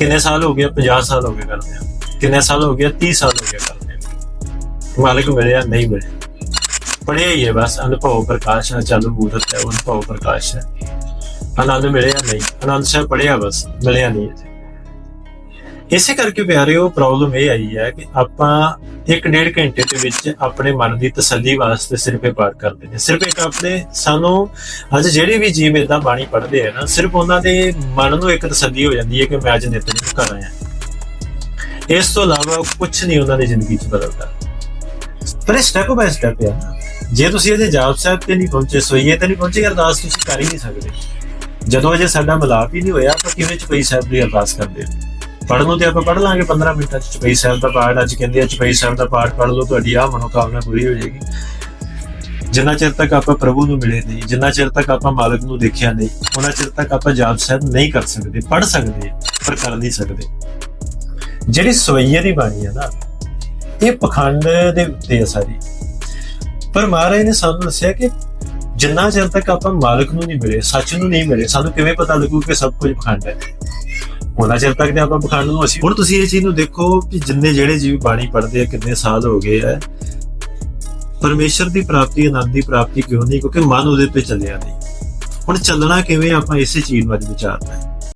ਕਿੰਨੇ ਸਾਲ ਹੋ ਗਏ 50 ਸਾਲ ਹੋ ਗਏ ਕਰਦੇ ਆ। ਕਿੰਨੇ ਸਾਲ ਹੋ ਗਏ 30 ਸਾਲ ਹੋ ਗਏ ਕਰਦੇ ਆ। ਮਾਲਕ ਮਿਲਿਆ ਨਹੀਂ ਮਿਲਿਆ ਪੜਿਆ ਹੀ ਹੈ ਬਸ, ਅਨੁਭਵ ਪ੍ਰਕਾਸ਼ ਹੈ ਚਾਲੂ ਮੂਰਤ ਹੈ ਅਨੁਭਵ ਪ੍ਰਕਾਸ਼ ਹੈ। ਆਨੰਦ ਮਿਲਿਆ ਨਹੀਂ? ਆਨੰਦ ਸਾਹਿਬ ਪੜਿਆ ਬਸ, ਮਿਲਿਆ ਨਹੀਂ ਇਸੇ ਕਰਕੇ ਪਿਆਰਿਓ ਪ੍ਰੋਬਲਮ ਇਹ ਆਈ ਹੈ ਕਿ ਆਪਾਂ ਇੱਕ ਡੇਢ ਘੰਟੇ ਦੇ ਵਿੱਚ ਆਪਣੇ ਮਨ ਦੀ ਤਸੱਲੀ ਵਾਸਤੇ ਸਿਰਫ ਇਹ ਪਾਠ ਕਰਦੇ ਨੇ। ਸਿਰਫ ਇੱਕ ਆਪਣੇ, ਸਾਨੂੰ ਅੱਜ ਜਿਹੜੇ ਵੀ ਜੀਵ ਇਦਾਂ ਬਾਣੀ ਪੜ੍ਹਦੇ ਆ ਨਾ, ਸਿਰਫ ਉਹਨਾਂ ਦੇ ਮਨ ਨੂੰ ਇੱਕ ਤਸੱਲੀ ਹੋ ਜਾਂਦੀ ਹੈ ਕਿ ਮੈਂ ਅੱਜ ਨਿਤਨੇਮ ਕਰ ਰਿਹਾ ਇਸ ਤੋਂ ਇਲਾਵਾ ਕੁਝ ਨਹੀਂ ਉਹਨਾਂ ਦੀ ਜ਼ਿੰਦਗੀ 'ਚ ਬਦਲਦਾ। ਪਰ ਇਹ ਸਟੈਪ ਬਾਈ ਸਟੈਪ ਹੈ ਜੇ ਤੁਸੀਂ ਅਜੇ ਜਾਪ ਸਾਹਿਬ ਤੇ ਨਹੀਂ ਪਹੁੰਚੇ, ਸੋਈਏ ਤੇ ਨਹੀਂ ਪਹੁੰਚੇ, ਅਰਦਾਸ ਤੁਸੀਂ ਕਰ ਹੀ ਨਹੀਂ ਸਕਦੇ। ਜਦੋਂ ਅਜੇ ਸਾਡਾ ਮਿਲਾਪ ਹੀ ਨਹੀਂ ਹੋਇਆ, ਆਪਾਂ ਕਿਵੇਂ ਚ ਕੋਈ ਸਾਹਿਬ ਦੀ ਅਰਦਾਸ ਕਰਦੇ ਹਾਂ? ਪੜ੍ਹ ਲਓ ਤੇ ਆਪਾਂ ਪੜ੍ਹ ਲਾਂਗੇ 15 ਮਿੰਟਾਂ ਚ ਚਪਈ ਸਾਹਿਬ ਦਾ ਪਾਠ, ਅੱਜ ਕਹਿੰਦੇ ਆ ਚਪਈ ਸਾਹਿਬ ਦਾ ਪਾਠ ਪੜ੍ਹ ਲਓ, ਤੁਹਾਡੀ ਆਹ ਮਨੋਕਾਮਨਾ ਪੂਰੀ ਹੋ ਜਾਏਗੀ। ਜਿੰਨਾ ਚਿਰ ਤੱਕ ਆਪਾਂ ਪ੍ਰਭੂ ਨੂੰ ਮਿਲੇ ਨਹੀਂ, ਜਿੰਨਾ ਚਿਰ ਤੱਕ ਆਪਾਂ ਮਾਲਕ ਨੂੰ ਦੇਖਿਆ ਨਹੀਂ, ਉਹਨਾਂ ਚਿਰ ਤੱਕ ਆਪਾਂ ਜਾਪ ਸਾਹਿਬ ਨਹੀਂ ਕਰ ਸਕਦੇ, ਪੜ੍ਹ ਸਕਦੇ ਪਰ ਕਰ ਨਹੀਂ ਸਕਦੇ। ਜਿਹੜੀ ਸਵਈਏ ਦੀ ਬਾਣੀ ਹੈ ਨਾ, ਇਹ ਪਖੰਡ ਦੇ ਉੱਤੇ ਆ ਸਾਰੀ। ਪਰ ਮਹਾਰਾਜ ਨੇ ਸਾਨੂੰ ਦੱਸਿਆ ਕਿ ਜਿੰਨਾ ਚਿਰ ਤੱਕ ਆਪਾਂ ਮਾਲਕ ਨੂੰ ਨਹੀਂ ਮਿਲੇ, ਸੱਚ ਨੂੰ ਨਹੀਂ ਮਿਲੇ, ਸਾਨੂੰ ਕਿਵੇਂ ਪਤਾ ਲੱਗੂ ਕਿ ਸਭ ਕੁਝ ਪਖੰਡ ਹੈ? ਉਹਨਾਂ ਚਿਰ ਤੱਕ ਤੇ ਆਪਾਂ ਪਖੰਡ ਨੂੰ ਅਸੀਂ। ਹੁਣ ਤੁਸੀਂ ਇਹ ਚੀਜ਼ ਨੂੰ ਦੇਖੋ ਕਿ ਜਿੰਨੇ ਜਿਹੜੇ ਜੀਵ ਬਾਣੀ ਪੜ੍ਹਦੇ ਆ, ਕਿੰਨੇ ਸਾਲ ਹੋ ਗਏ ਆ, ਪਰਮੇਸ਼ਰ ਦੀ ਪ੍ਰਾਪਤੀ, ਆਨੰਦ ਦੀ ਪ੍ਰਾਪਤੀ ਕਿਉਂ ਨਹੀਂ? ਕਿਉਂਕਿ ਮਨ ਉਹਦੇ ਤੇ ਚੱਲਿਆ ਨਹੀਂ। ਹੁਣ ਚੱਲਣਾ ਕਿਵੇਂ ਆਪਾਂ ਇਸੇ ਚੀਜ਼ ਵੱਲ ਵਿਚਾਰਨਾ ਹੈ।